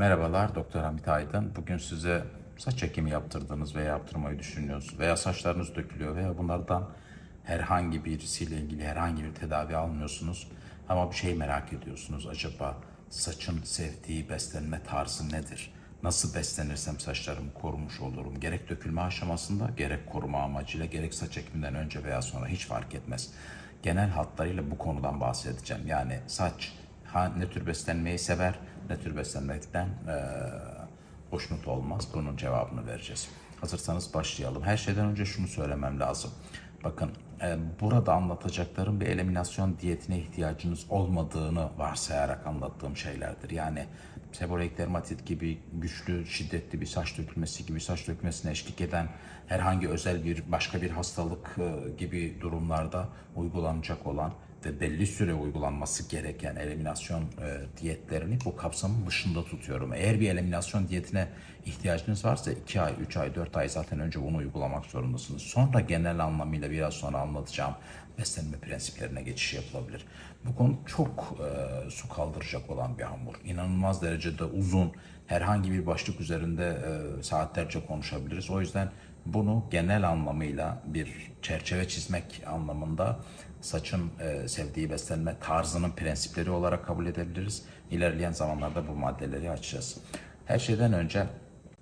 Merhabalar Doktor Hamit Aydın. Bugün size saç ekimi yaptırdığınız veya yaptırmayı düşünüyorsunuz veya saçlarınız dökülüyor veya bunlardan herhangi birisiyle ilgili herhangi bir tedavi almıyorsunuz ama bir şey merak ediyorsunuz. Acaba saçın sevdiği beslenme tarzı nedir? Nasıl beslenirsem saçlarımı korumuş olurum? Gerek dökülme aşamasında gerek koruma amacıyla gerek saç ekiminden önce veya sonra hiç fark etmez. Genel hatlarıyla bu konudan bahsedeceğim. Yani saç ha, ne tür beslenmeyi sever, ne tür beslenmekten eee hoşnut olmaz. Bunun cevabını vereceğiz. Hazırsanız başlayalım. Her şeyden önce şunu söylemem lazım. Bakın e, burada anlatacaklarım bir eliminasyon diyetine ihtiyacınız olmadığını varsayarak anlattığım şeylerdir. Yani seboreik dermatit gibi güçlü, şiddetli bir saç dökülmesi gibi saç dökülmesine eşlik eden herhangi özel bir başka bir hastalık e, gibi durumlarda uygulanacak olan ve belli süre uygulanması gereken eliminasyon e, diyetlerini bu kapsamın dışında tutuyorum. Eğer bir eliminasyon diyetine ihtiyacınız varsa 2 ay, 3 ay, 4 ay zaten önce bunu uygulamak zorundasınız. Sonra genel anlamıyla biraz sonra anlatacağım beslenme prensiplerine geçiş yapılabilir. Bu konu çok e, su kaldıracak olan bir hamur. İnanılmaz derecede uzun, herhangi bir başlık üzerinde e, saatlerce konuşabiliriz. O yüzden bunu genel anlamıyla bir çerçeve çizmek anlamında saçın e, sevdiği beslenme tarzının prensipleri olarak kabul edebiliriz. İlerleyen zamanlarda bu maddeleri açacağız. Her şeyden önce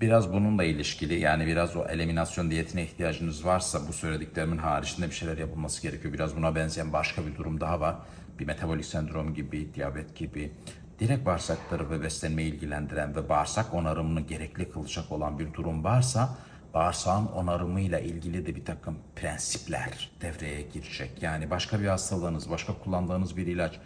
biraz bununla ilişkili yani biraz o eliminasyon diyetine ihtiyacınız varsa bu söylediklerimin haricinde bir şeyler yapılması gerekiyor. Biraz buna benzeyen başka bir durum daha var. Bir metabolik sendrom gibi, diyabet gibi direkt bağırsakları ve beslenmeyi ilgilendiren ve bağırsak onarımını gerekli kılacak olan bir durum varsa bağırsağın onarımıyla ilgili de bir takım prensipler devreye girecek. Yani başka bir hastalığınız, başka kullandığınız bir ilaç,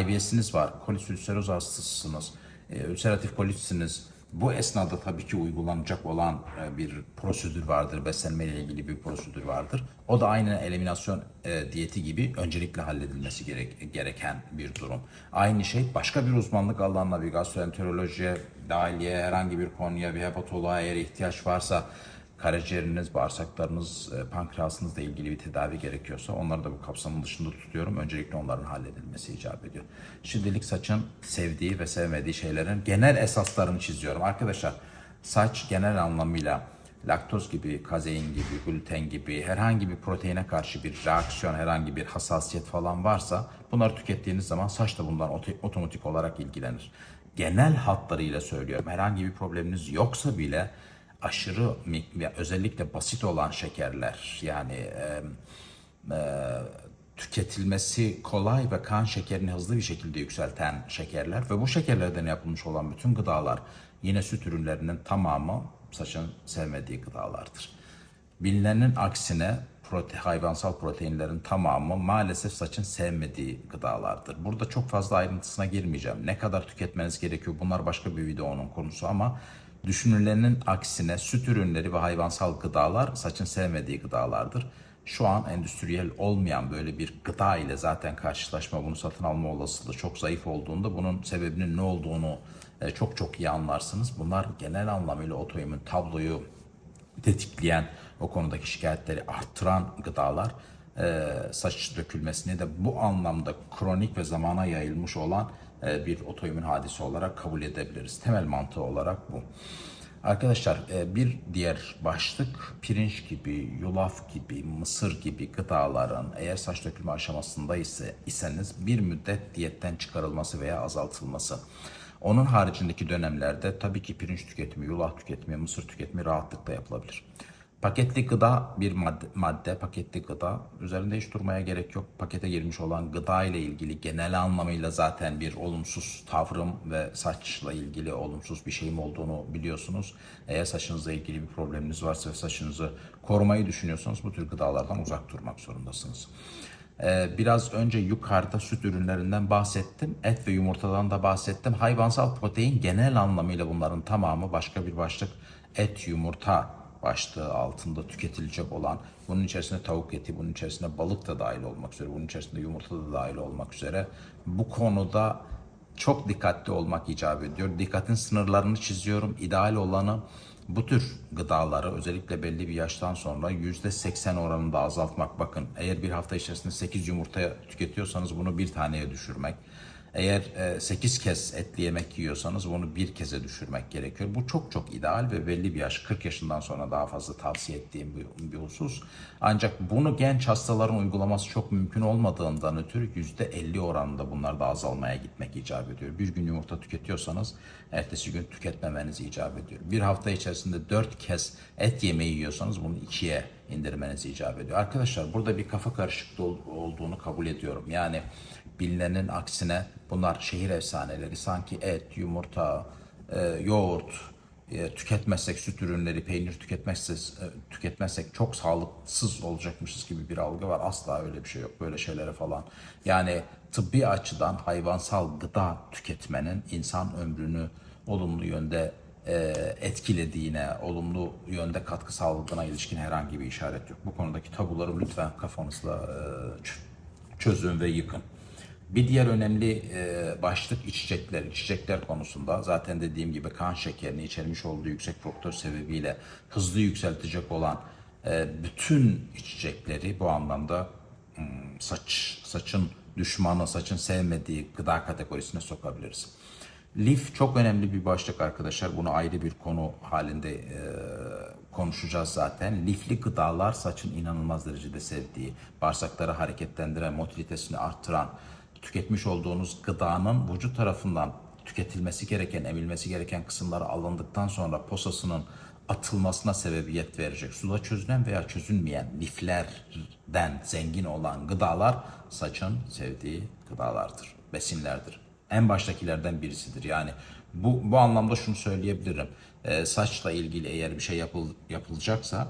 IBS'iniz var, kolis ülseroz hastasısınız, e, ülseratif kolitsiniz. Bu esnada tabii ki uygulanacak olan e, bir prosedür vardır, beslenme ile ilgili bir prosedür vardır. O da aynı eliminasyon e, diyeti gibi öncelikle halledilmesi gerek, gereken bir durum. Aynı şey başka bir uzmanlık alanına, bir gastroenterolojiye, dahiliye, herhangi bir konuya, bir hepatoloğa eğer ihtiyaç varsa karaciğeriniz, bağırsaklarınız, e, pankreasınızla ilgili bir tedavi gerekiyorsa onları da bu kapsamın dışında tutuyorum. Öncelikle onların halledilmesi icap ediyor. Şimdilik saçın sevdiği ve sevmediği şeylerin genel esaslarını çiziyorum. Arkadaşlar saç genel anlamıyla laktoz gibi, kazein gibi, gluten gibi herhangi bir proteine karşı bir reaksiyon, herhangi bir hassasiyet falan varsa bunları tükettiğiniz zaman saç da bundan oto- otomatik olarak ilgilenir. Genel hatlarıyla söylüyorum. Herhangi bir probleminiz yoksa bile aşırı özellikle basit olan şekerler yani e, e, tüketilmesi kolay ve kan şekerini hızlı bir şekilde yükselten şekerler ve bu şekerlerden yapılmış olan bütün gıdalar yine süt ürünlerinin tamamı saçın sevmediği gıdalardır. Bilinenin aksine prote, hayvansal proteinlerin tamamı maalesef saçın sevmediği gıdalardır. Burada çok fazla ayrıntısına girmeyeceğim. Ne kadar tüketmeniz gerekiyor bunlar başka bir videonun konusu ama düşünülenin aksine süt ürünleri ve hayvansal gıdalar saçın sevmediği gıdalardır. Şu an endüstriyel olmayan böyle bir gıda ile zaten karşılaşma, bunu satın alma olasılığı çok zayıf olduğunda bunun sebebinin ne olduğunu e, çok çok iyi anlarsınız. Bunlar genel anlamıyla otoimmün tabloyu tetikleyen, o konudaki şikayetleri arttıran gıdalar e, saç dökülmesini de bu anlamda kronik ve zamana yayılmış olan bir otoimmün hadise olarak kabul edebiliriz. Temel mantığı olarak bu. Arkadaşlar e, bir diğer başlık pirinç gibi, yulaf gibi, mısır gibi gıdaların eğer saç dökülme aşamasında ise iseniz bir müddet diyetten çıkarılması veya azaltılması. Onun haricindeki dönemlerde tabii ki pirinç tüketimi, yulaf tüketimi, mısır tüketimi rahatlıkla yapılabilir. Paketli gıda bir madde, madde, paketli gıda. Üzerinde hiç durmaya gerek yok. Pakete girmiş olan gıda ile ilgili genel anlamıyla zaten bir olumsuz tavrım ve saçla ilgili olumsuz bir şeyim olduğunu biliyorsunuz. Eğer saçınızla ilgili bir probleminiz varsa ve saçınızı korumayı düşünüyorsanız bu tür gıdalardan uzak durmak zorundasınız. Ee, Biraz önce yukarıda süt ürünlerinden bahsettim. Et ve yumurtadan da bahsettim. Hayvansal protein genel anlamıyla bunların tamamı başka bir başlık et, yumurta başlığı altında tüketilecek olan bunun içerisinde tavuk eti, bunun içerisinde balık da dahil olmak üzere, bunun içerisinde yumurta da dahil olmak üzere bu konuda çok dikkatli olmak icap ediyor. Dikkatin sınırlarını çiziyorum. İdeal olanı bu tür gıdaları özellikle belli bir yaştan sonra %80 oranında azaltmak. Bakın eğer bir hafta içerisinde 8 yumurta tüketiyorsanız bunu bir taneye düşürmek. Eğer 8 kez etli yemek yiyorsanız bunu bir keze düşürmek gerekiyor. Bu çok çok ideal ve belli bir yaş 40 yaşından sonra daha fazla tavsiye ettiğim bir, bir husus. Ancak bunu genç hastaların uygulaması çok mümkün olmadığından ötürü %50 oranında bunlarda azalmaya gitmek icap ediyor. Bir gün yumurta tüketiyorsanız ertesi gün tüketmemeniz icap ediyor. Bir hafta içerisinde 4 kez et yemeği yiyorsanız bunu ikiye indirmeniz icap ediyor. Arkadaşlar burada bir kafa karışıklığı ol- olduğunu kabul ediyorum. Yani bilinenin aksine bunlar şehir efsaneleri. Sanki et, yumurta, e, yoğurt e, tüketmezsek, süt ürünleri, peynir tüketmezsek, e, tüketmezsek çok sağlıksız olacakmışız gibi bir algı var. Asla öyle bir şey yok. Böyle şeylere falan. Yani tıbbi açıdan hayvansal gıda tüketmenin insan ömrünü olumlu yönde e, etkilediğine, olumlu yönde katkı sağladığına ilişkin herhangi bir işaret yok. Bu konudaki tabuları lütfen kafanızla e, çözün ve yıkın. Bir diğer önemli e, başlık içecekler. İçecekler konusunda zaten dediğim gibi kan şekerini içermiş olduğu yüksek fruktoz sebebiyle hızlı yükseltecek olan e, bütün içecekleri bu anlamda hmm, saç saçın düşmanı, saçın sevmediği gıda kategorisine sokabiliriz. Lif çok önemli bir başlık arkadaşlar. Bunu ayrı bir konu halinde e, konuşacağız zaten. Lifli gıdalar saçın inanılmaz derecede sevdiği, bağırsakları hareketlendiren, motilitesini arttıran, tüketmiş olduğunuz gıdanın vücut tarafından tüketilmesi gereken, emilmesi gereken kısımları alındıktan sonra posasının atılmasına sebebiyet verecek. Suda çözülen veya çözülmeyen liflerden zengin olan gıdalar saçın sevdiği gıdalardır, besinlerdir. En baştakilerden birisidir. Yani bu, bu anlamda şunu söyleyebilirim. Ee, saçla ilgili eğer bir şey yapıl, yapılacaksa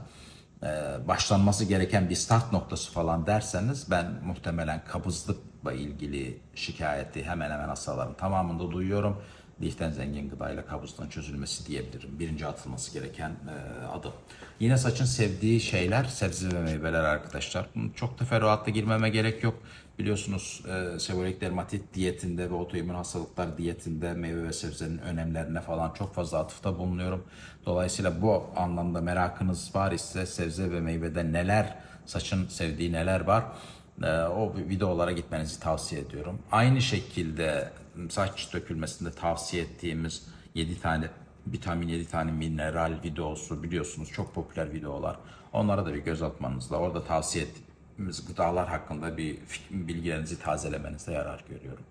başlanması gereken bir start noktası falan derseniz ben muhtemelen kabızlıkla ilgili şikayeti hemen hemen hastaların tamamında duyuyorum. Liften zengin gıdayla kabızlığın çözülmesi diyebilirim. Birinci atılması gereken e, adım. Yine saçın sevdiği şeyler sebze ve meyveler arkadaşlar. Çok teferruatla girmeme gerek yok. Biliyorsunuz e, seborik dermatit diyetinde ve otoimmün hastalıklar diyetinde meyve ve sebzenin önemlerine falan çok fazla atıfta bulunuyorum. Dolayısıyla bu anlamda merakınız var ise sebze ve meyvede neler, saçın sevdiği neler var e, o videolara gitmenizi tavsiye ediyorum. Aynı şekilde saç dökülmesinde tavsiye ettiğimiz 7 tane vitamin 7 tane mineral videosu biliyorsunuz çok popüler videolar. Onlara da bir göz atmanızla orada tavsiye ettiğimiz gıdalar hakkında bir bilgilerinizi tazelemenizde yarar görüyorum.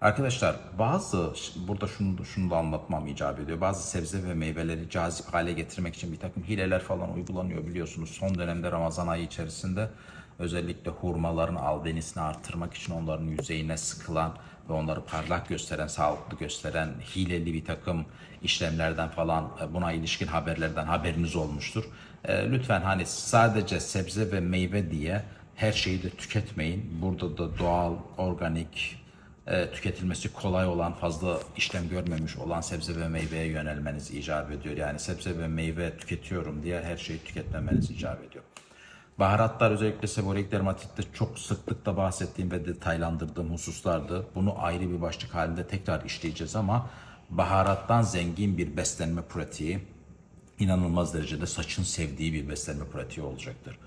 Arkadaşlar bazı burada şunu şunu da anlatmam icap ediyor. Bazı sebze ve meyveleri cazip hale getirmek için bir takım hileler falan uygulanıyor biliyorsunuz. Son dönemde Ramazan ayı içerisinde özellikle hurmaların albenisini artırmak için onların yüzeyine sıkılan ve onları parlak gösteren, sağlıklı gösteren hileli bir takım işlemlerden falan e, buna ilişkin haberlerden haberiniz olmuştur. E, Lütfen hani sadece sebze ve meyve diye her şeyi de tüketmeyin. Burada da doğal, organik, e, tüketilmesi kolay olan, fazla işlem görmemiş olan sebze ve meyveye yönelmeniz icap ediyor. Yani sebze ve meyve tüketiyorum diye her şeyi tüketmemeniz icap ediyor. Baharatlar özellikle seborik dermatitte çok sıklıkla bahsettiğim ve detaylandırdığım hususlardı. Bunu ayrı bir başlık halinde tekrar işleyeceğiz ama baharattan zengin bir beslenme pratiği inanılmaz derecede saçın sevdiği bir beslenme pratiği olacaktır.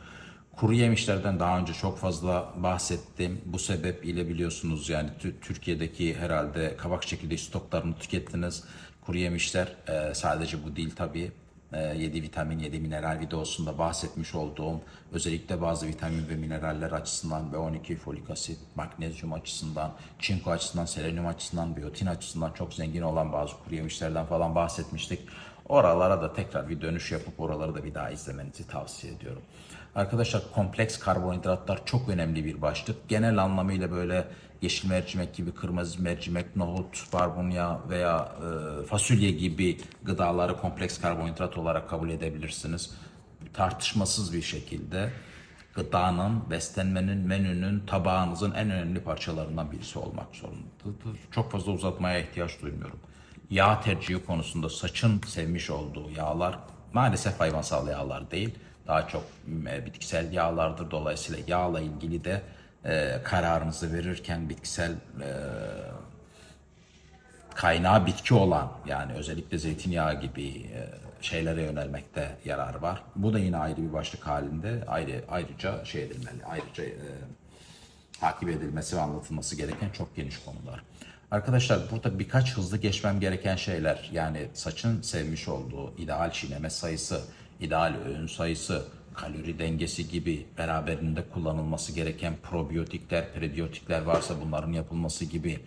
Kuru yemişlerden daha önce çok fazla bahsettim. Bu sebep ile biliyorsunuz yani Tü- Türkiye'deki herhalde kabak çekirdeği stoklarını tükettiniz. Kuru yemişler e, sadece bu değil tabii. 7 vitamin, 7 mineral videosunda bahsetmiş olduğum özellikle bazı vitamin ve mineraller açısından B12, folik asit, magnezyum açısından, çinko açısından, selenyum açısından, biyotin açısından çok zengin olan bazı kuru yemişlerden falan bahsetmiştik. Oralara da tekrar bir dönüş yapıp oraları da bir daha izlemenizi tavsiye ediyorum. Arkadaşlar kompleks karbonhidratlar çok önemli bir başlık. Genel anlamıyla böyle yeşil mercimek gibi, kırmızı mercimek, nohut, barbunya veya e, fasulye gibi gıdaları kompleks karbonhidrat olarak kabul edebilirsiniz. Tartışmasız bir şekilde gıdanın, beslenmenin, menünün, tabağınızın en önemli parçalarından birisi olmak zorundadır. Çok fazla uzatmaya ihtiyaç duymuyorum. Yağ tercihi konusunda saçın sevmiş olduğu yağlar maalesef hayvansal yağlar değil. Daha çok e, bitkisel yağlardır. Dolayısıyla yağla ilgili de e, kararınızı verirken bitkisel e, kaynağı bitki olan yani özellikle zeytinyağı gibi e, şeylere yönelmekte yarar var. Bu da yine ayrı bir başlık halinde ayrı ayrıca şey edilmeli. Ayrıca e, takip edilmesi ve anlatılması gereken çok geniş konular. Arkadaşlar burada birkaç hızlı geçmem gereken şeyler yani saçın sevmiş olduğu ideal çiğneme sayısı, ideal öğün sayısı, kalori dengesi gibi beraberinde kullanılması gereken probiyotikler, prebiyotikler varsa bunların yapılması gibi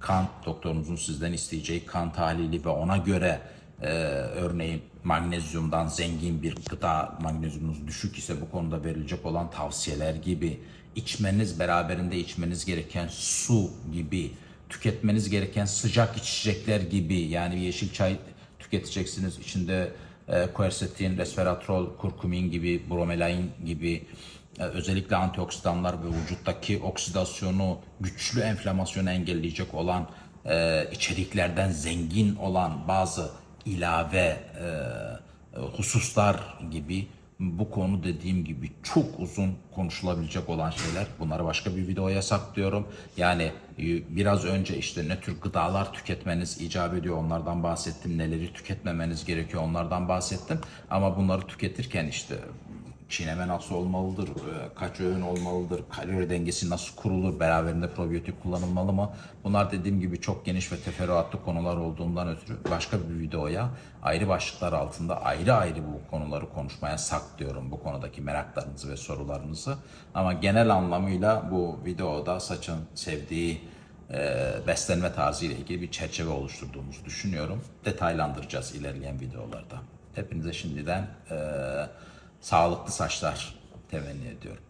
kan doktorunuzun sizden isteyeceği kan tahlili ve ona göre e, örneğin magnezyumdan zengin bir gıda, magnezyumunuz düşük ise bu konuda verilecek olan tavsiyeler gibi içmeniz beraberinde içmeniz gereken su gibi tüketmeniz gereken sıcak içecekler gibi yani yeşil çay tüketeceksiniz içinde e, quercetin, resveratrol, kurkumin gibi, bromelain gibi e, özellikle antioksidanlar ve vücuttaki oksidasyonu, güçlü enflamasyonu engelleyecek olan e, içeriklerden zengin olan bazı ilave e, e, hususlar gibi bu konu dediğim gibi çok uzun konuşulabilecek olan şeyler. Bunları başka bir videoya saklıyorum. Yani e, biraz önce işte ne tür gıdalar tüketmeniz icap ediyor onlardan bahsettim. Neleri tüketmemeniz gerekiyor onlardan bahsettim. Ama bunları tüketirken işte çiğneme nasıl olmalıdır, e, kaç öğün olmalıdır, kalori dengesi nasıl kurulur, beraberinde probiyotik kullanılmalı mı? Bunlar dediğim gibi çok geniş ve teferruatlı konular olduğundan ötürü başka bir videoya ayrı başlıklar altında ayrı ayrı bu konuları konuşmaya saklıyorum bu konudaki meraklarınızı ve sorularınızı. Ama genel anlamıyla bu videoda saçın sevdiği e, beslenme tarzıyla ilgili bir çerçeve oluşturduğumuzu düşünüyorum. Detaylandıracağız ilerleyen videolarda. Hepinize şimdiden e, sağlıklı saçlar temenni ediyorum.